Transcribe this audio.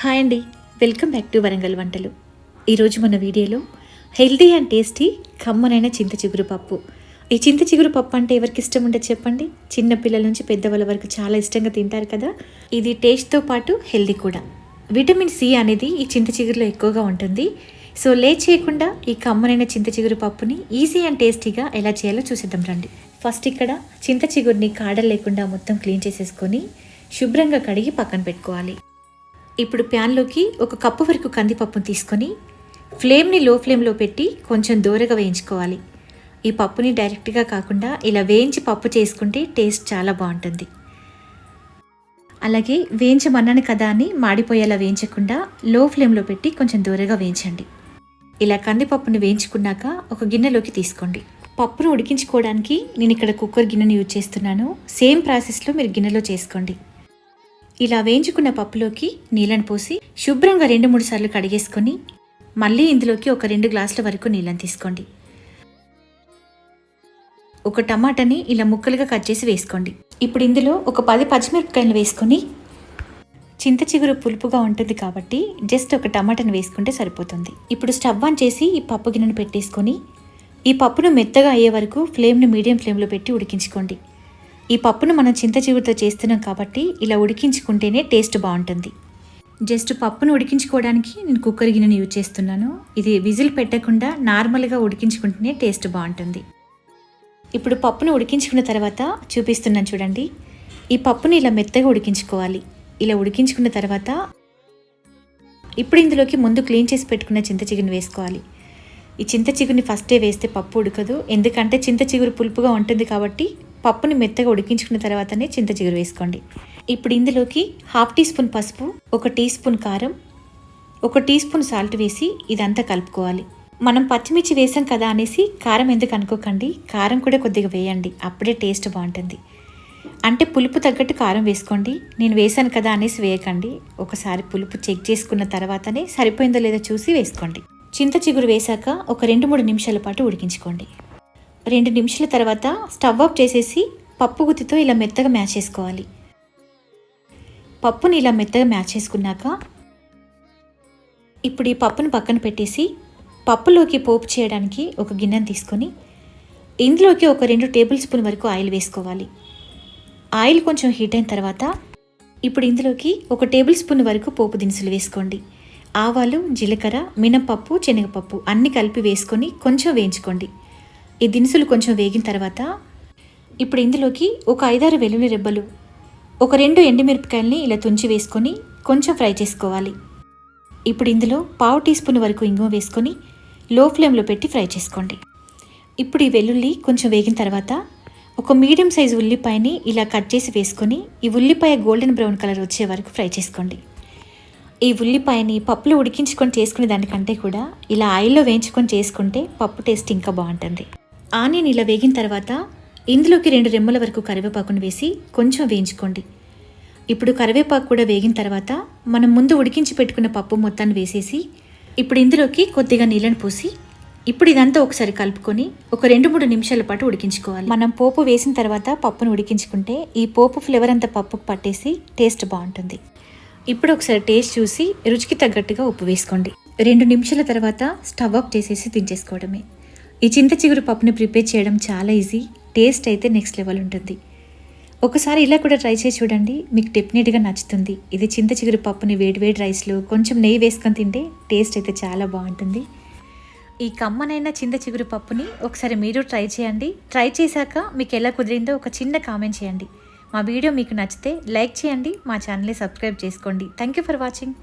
Hi అండి. Welcome back to Warangal వంటలు. ఈరోజు మన వీడియోలో హెల్దీ అండ్ టేస్టీ కమ్మనైన చింత చిగురు పప్పు. ఈ చింత చిగురు పప్పు అంటే ఎవరికి ఇష్టం ఉంటే చెప్పండి? చిన్న పిల్లల నుంచి పెద్దవాళ్ళ వరకు చాలా ఇష్టంగా తింటారు కదా? ఇది టేస్ట్తో పాటు హెల్దీ కూడా. విటమిన్ సి అనేది ఈ చింత చిగురులో ఎక్కువగా ఉంటుంది. సో లే చేయకుండా ఈ కమ్మనైన చింత చిగురు పప్పుని ఈజీ అండ్ టేస్టీగా ఎలా చేయాలో చూసేద్దాం రండి. ఫస్ట్ ఇక్కడ చింత చిగురిని కాడలు లేకుండా మొత్తం క్లీన్ చేసేసుకొని శుభ్రంగా కడిగి పక్కన పెట్టుకోవాలి. ఇప్పుడు ప్యాన్లోకి ఒక కప్పు వరకు కందిపప్పును తీసుకొని ఫ్లేమ్ని లో ఫ్లేమ్లో పెట్టి కొంచెం దూరగా వేయించుకోవాలి. ఈ పప్పుని డైరెక్ట్గా కాకుండా ఇలా వేయించి పప్పు చేసుకుంటే టేస్ట్ చాలా బాగుంటుంది. అలాగే వేయించమన్నాను కదా అని మాడిపోయేలా వేయించకుండా లో ఫ్లేమ్లో పెట్టి కొంచెం దూరగా వేయించండి. ఇలా కందిపప్పును వేయించుకున్నాక ఒక గిన్నెలోకి తీసుకోండి. పప్పును ఉడికించుకోవడానికి నేను ఇక్కడ కుక్కర్ గిన్నెను యూజ్ చేస్తున్నాను. సేమ్ ప్రాసెస్లో మీరు గిన్నెలో చేసుకోండి. ఇలా వేయించుకున్న పప్పులోకి నీళ్ళను పోసి శుభ్రంగా రెండు మూడు సార్లు కడిగేసుకొని మళ్ళీ ఇందులోకి ఒక రెండు గ్లాసుల వరకు నీళ్ళని తీసుకోండి. ఒక టమాటాని ఇలా ముక్కలుగా కట్ చేసి వేసుకోండి. ఇప్పుడు ఇందులో ఒక పది పచ్చిమిరపకాయలు వేసుకొని చింత చిగురు పులుపుగా ఉంటుంది కాబట్టి జస్ట్ ఒక టమాటాను వేసుకుంటే సరిపోతుంది. ఇప్పుడు స్టవ్ ఆన్ చేసి ఈ పప్పు గిన్నెను పెట్టేసుకొని ఈ పప్పును మెత్తగా అయ్యే వరకు ఫ్లేమ్ను మీడియం ఫ్లేమ్లో పెట్టి ఉడికించుకోండి. ఈ పప్పును మనం చింత చిగురుతో చేస్తున్నాం కాబట్టి ఇలా ఉడికించుకుంటేనే టేస్ట్ బాగుంటుంది. జస్ట్ పప్పును ఉడికించుకోవడానికి నేను కుక్కర్ గిన్నెను యూజ్ చేస్తున్నాను. ఇది విజిల్ పెట్టకుండా నార్మల్గా ఉడికించుకుంటేనే టేస్ట్ బాగుంటుంది. ఇప్పుడు పప్పును ఉడికించుకున్న తర్వాత చూపిస్తున్నాను చూడండి. ఈ పప్పుని ఇలా మెత్తగా ఉడికించుకోవాలి. ఇలా ఉడికించుకున్న తర్వాత ఇప్పుడు ఇందులోకి ముందు క్లీన్ చేసి పెట్టుకున్న చింత చిగురుని వేసుకోవాలి. ఈ చింత చిగురిని ఫస్టే వేస్తే పప్పు ఉడకదు. ఎందుకంటే చింత చిగురు పులుపుగా ఉంటుంది కాబట్టి పప్పుని మెత్తగా ఉడికించుకున్న తర్వాతనే చింత చిగురు వేసుకోండి. ఇప్పుడు ఇందులోకి హాఫ్ టీ స్పూన్ పసుపు ఒక టీ స్పూన్ కారం ఒక టీ స్పూన్ సాల్ట్ వేసి ఇదంతా కలుపుకోవాలి. మనం పచ్చిమిర్చి వేసాం కదా అనేసి కారం ఎందుకు అనుకోకండి? కారం కూడా కొద్దిగా వేయండి అప్పుడే టేస్ట్ బాగుంటుంది. అంటే పులుపు తగ్గట్టు కారం వేసుకోండి. నేను వేసాను కదా అనేసి వేయకండి. ఒకసారి పులుపు చెక్ చేసుకున్న తర్వాతనే సరిపోయిందో లేదో చూసి వేసుకోండి. చింత చిగురు వేశాక ఒక రెండు మూడు నిమిషాల పాటు ఉడికించుకోండి. రెండు నిమిషాల తర్వాత స్టవ్ ఆఫ్ చేసేసి పప్పు గుత్తితో ఇలా మెత్తగా మ్యాచ్ చేసుకోవాలి. పప్పుని ఇలా మెత్తగా మ్యాచ్ చేసుకున్నాక ఇప్పుడు ఈ పప్పును పక్కన పెట్టేసి పప్పులోకి పోపు చేయడానికి ఒక గిన్నెను తీసుకొని ఇందులోకి ఒక రెండు టేబుల్ స్పూన్ వరకు ఆయిల్ వేసుకోవాలి. ఆయిల్ కొంచెం హీట్ అయిన తర్వాత ఇప్పుడు ఇందులోకి ఒక టేబుల్ స్పూన్ వరకు పోపు దినుసులు వేసుకోండి. ఆవాలు జీలకర్ర మినపప్పు శనగపప్పు అన్నీ కలిపి వేసుకొని కొంచెం వేయించుకోండి. ఈ దినుసులు కొంచెం వేగిన తర్వాత ఇప్పుడు ఇందులోకి ఒక ఐదారు వెల్లుల్లి రెబ్బలు ఒక రెండు ఎండుమిరపకాయల్ని ఇలా తుంచి వేసుకొని కొంచెం ఫ్రై చేసుకోవాలి. ఇప్పుడు ఇందులో పావు టీ స్పూన్ వరకు ఇంగువ వేసుకొని లో ఫ్లేమ్లో పెట్టి ఫ్రై చేసుకోండి. ఇప్పుడు ఈ వెల్లుల్లి కొంచెం వేగిన తర్వాత ఒక మీడియం సైజు ఉల్లిపాయని ఇలా కట్ చేసి వేసుకొని ఈ ఉల్లిపాయ గోల్డెన్ బ్రౌన్ కలర్ వచ్చే వరకు ఫ్రై చేసుకోండి. ఈ ఉల్లిపాయని పప్పులో ఉడికించుకొని చేసుకునే దానికంటే కూడా ఇలా ఆయిల్లో వేయించుకొని చేసుకుంటే పప్పు టేస్ట్ ఇంకా బాగుంటుంది. ఆనియన్ ఇలా వేగిన తర్వాత ఇందులోకి రెండు రెమ్మల వరకు కరివేపాకును వేసి కొంచెం వేయించుకోండి. ఇప్పుడు కరివేపాకు కూడా వేగిన తర్వాత మనం ముందు ఉడికించి పెట్టుకున్న పప్పు మొత్తాన్ని వేసేసి ఇప్పుడు ఇందులోకి కొద్దిగా నీళ్ళను పోసి ఇప్పుడు ఇదంతా ఒకసారి కలుపుకొని ఒక రెండు మూడు నిమిషాల పాటు ఉడికించుకోవాలి. మనం పోపు వేసిన తర్వాత పప్పును ఉడికించుకుంటే ఈ పోపు ఫ్లేవర్ అంతా పప్పుకు పట్టేసి టేస్ట్ బాగుంటుంది. ఇప్పుడు ఒకసారి టేస్ట్ చూసి రుచికి తగ్గట్టుగా ఉప్పు వేసుకోండి. రెండు నిమిషాల తర్వాత స్టవ్ ఆఫ్ చేసేసి దించేసుకోవడమే. ఈ చింత చిగురు పప్పుని ప్రిపేర్ చేయడం చాలా ఈజీ. టేస్ట్ అయితే నెక్స్ట్ లెవెల్ ఉంటుంది. ఒకసారి ఇలా కూడా ట్రై చేసి చూడండి. మీకు డెఫినెట్గా నచ్చుతుంది. ఇది చింత చిగురు పప్పుని వేడి వేడి రైస్లో కొంచెం నెయ్యి వేసుకొని తింటే టేస్ట్ అయితే చాలా బాగుంటుంది. ఈ కమ్మనైన చింత చిగురు పప్పుని ఒకసారి మీరు ట్రై చేయండి. ట్రై చేశాక మీకు ఎలా కుదిరిందో ఒక చిన్న కామెంట్ చేయండి. మా వీడియో మీకు నచ్చితే లైక్ చేయండి. మా ఛానల్ని సబ్స్క్రైబ్ చేసుకోండి. Thank you for watching.